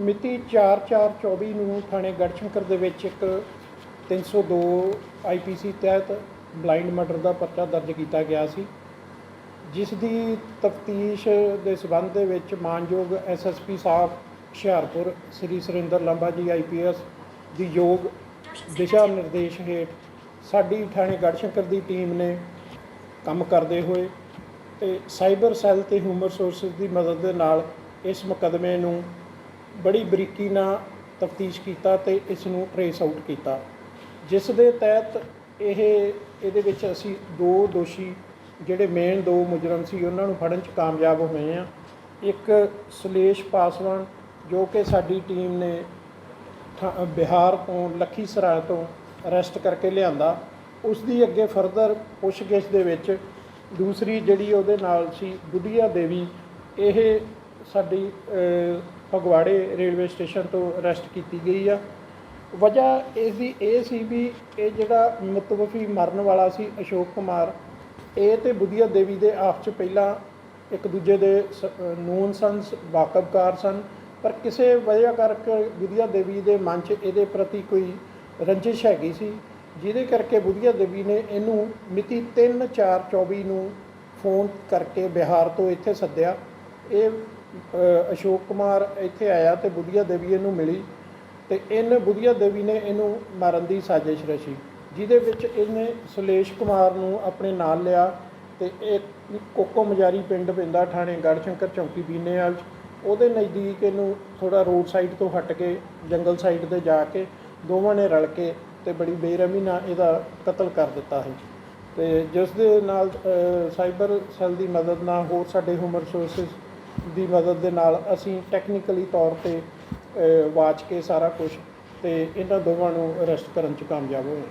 ਮਿਤੀ 4/4/24 ਨੂੰ ਥਾਣੇ ਗੜਸ਼ੰਕਰ ਦੇ ਵਿੱਚ ਇੱਕ 302 ਆਈਪੀਸੀ ਤਹਿਤ ਬਲਾਈਂਡ ਮਰਡਰ ਦਾ ਪਰਚਾ ਦਰਜ ਕੀਤਾ ਗਿਆ ਸੀ, ਜਿਸ ਦੀ ਤਫਤੀਸ਼ ਦੇ ਸਬੰਧ ਦੇ ਵਿੱਚ ਮਾਨਯੋਗ ਐਸਐਸਪੀ ਸਾਹਿਬ ਹੁਸ਼ਿਆਰਪੁਰ, ਸ੍ਰੀ ਸੁਰਿੰਦਰ ਲੰਬਾ ਜੀ ਆਈਪੀਐਸ ਦੀ ਯੋਗ ਦਿਸ਼ਾ ਨਿਰਦੇਸ਼ ਹੇਠ ਸਾਡੀ ਥਾਣੇ ਗੜਸ਼ੰਕਰ ਦੀ ਟੀਮ ਨੇ ਕੰਮ ਕਰਦੇ ਹੋਏ ਤੇ ਸਾਈਬਰ ਸੈੱਲ ਤੇ ਹਿਊਮਨ ਰਿਸੋਰਸਸ ਦੀ ਮਦਦ ਦੇ ਨਾਲ ਇਸ ਮੁਕੱਦਮੇ ਨੂੰ ਬੜੀ ਬਰੀਕੀ ਨਾਲ ਤਫਤੀਸ਼ ਕੀਤਾ ਤੇ ਇਸ ਨੂੰ ਟਰੇਸ ਆਊਟ ਕੀਤਾ। ਜਿਸ ਦੇ ਤਹਿਤ ਇਹ, ਇਹਦੇ ਵਿੱਚ ਅਸੀਂ ਦੋ ਦੋਸ਼ੀ, ਜਿਹੜੇ ਮੇਨ ਦੋ ਮੁਜਰਮ ਸੀ, ਉਹਨਾਂ ਨੂੰ ਫੜਨ 'ਚ ਕਾਮਯਾਬ ਹੋਏ ਆ ਇੱਕ ਸੁਲੇਸ਼ ਪਾਸਵਾਨ, ਜੋ ਕਿ ਸਾਡੀ ਟੀਮ ਨੇ ਥਾ- ਬਿਹਾਰ ਤੋਂ ਲੱਖੀਸਰਾਏ ਤੋਂ ਅਰੈਸਟ ਕਰਕੇ ਲਿਆਂਦਾ। ਉਸ ਦੀ ਅੱਗੇ ਫਰਦਰ ਪੁੱਛਗਿੱਛ ਦੇ ਵਿੱਚ ਦੂਸਰੀ ਜਿਹੜੀ ਉਹਦੇ ਨਾਲ ਸੀ ਗੁੱਡੀਆ ਦੇਵੀ, ਇਹ ਸਾਡੀ ਫਗਵਾੜੇ ਰੇਲਵੇ ਸਟੇਸ਼ਨ ਤੋਂ ਅਰੈਸਟ ਕੀਤੀ ਗਈ ਆ। ਵਜ੍ਹਾ ਇਸ ਦੀ ਇਹ ਸੀ ਵੀ ਇਹ ਜਿਹੜਾ ਮੁਤਵਫੀ ਮਰਨ ਵਾਲਾ ਸੀ ਅਸ਼ੋਕ ਕੁਮਾਰ, ਇਹ ਤੇ ਬੁਧੀਆ ਦੇਵੀ ਦੇ ਆਪਸ ਚ ਪਹਿਲਾਂ ਇੱਕ ਦੂਜੇ ਦੇ ਨੂਨ ਸਨ ਵਾਕਬਕਾਰ ਸਨ। ਪਰ ਕਿਸੇ ਵਜ੍ਹਾ ਕਰਕੇ ਬੁਧੀਆ ਦੇਵੀ ਦੇ ਮਨ 'ਚ ਇਹਦੇ ਪ੍ਰਤੀ ਕੋਈ ਰੰਜਿਸ਼ ਹੈਗੀ ਸੀ, ਜਿਹਦੇ ਕਰਕੇ ਬੁਧੀਆ ਦੇਵੀ ਨੇ ਇਹਨੂੰ ਮਿਤੀ 3/4/24 ਨੂੰ ਫੋਨ ਕਰਕੇ ਬਿਹਾਰ ਤੋਂ ਇੱਥੇ ਸੱਦਿਆ। ਇਹ ਅਸ਼ੋਕ ਕੁਮਾਰ ਇੱਥੇ ਆਇਆ ਤੇ ਬੁੱਧੀਆ ਦੇਵੀ ਇਹਨੂੰ ਮਿਲੀ ਤੇ ਇਹਨੇ, ਬੁੱਧੀਆ ਦੇਵੀ ਨੇ ਇਹਨੂੰ ਮਾਰਨ ਦੀ ਸਾਜ਼ਿਸ਼ ਰਚੀ, ਜਿਹਦੇ ਵਿੱਚ ਇਹਨੇ ਸੁਲੇਸ਼ ਕੁਮਾਰ ਨੂੰ ਆਪਣੇ ਨਾਲ ਲਿਆ ਤੇ ਇਹ ਕੋਕੋ ਮਜਾਰੀ ਪਿੰਡ ਪੈਂਦਾ ਥਾਣੇ ਗੜਸ਼ੰਕਰ ਚੌਂਕੀ ਬੀਨੇਵਾਲ 'ਚ, ਉਹਦੇ ਨਜ਼ਦੀਕ ਇਹਨੂੰ ਥੋੜਾ ਰੋਡ ਸਾਈਡ ਤੋਂ ਹਟ ਕੇ, ਜੰਗਲ ਸਾਈਡ ਤੇ ਜਾ ਕੇ ਦੋਵਾਂ ਨੇ ਰਲ ਕੇ ਤੇ ਬੜੀ ਬੇਰਹਿਮੀ ਨਾਲ ਇਹਦਾ ਕਤਲ ਕਰ ਦਿੱਤਾ ਹੈ ਤੇ ਜਿਸ ਦੇ ਨਾਲ ਸਾਈਬਰ ਸੈੱਲ ਦੀ ਮਦਦ ਨਾਲ ਹੋਰ ਸਾਡੇ ਹਿਊਮਨ ਰਿਸੋਰਸਸ ਦੀ ਮਦਦ ਦੇ ਨਾਲ ਅਸੀਂ ਟੈਕਨੀਕਲੀ ਤੌਰ ਤੇ ਵਾਚ ਕੇ ਸਾਰਾ ਕੁਝ ਤੇ ਇਹਨਾਂ ਦੋਵਾਂ ਨੂੰ ਅਰੈਸਟ ਕਰਨ ਚ ਕਾਮਯਾਬ ਹੋਏ।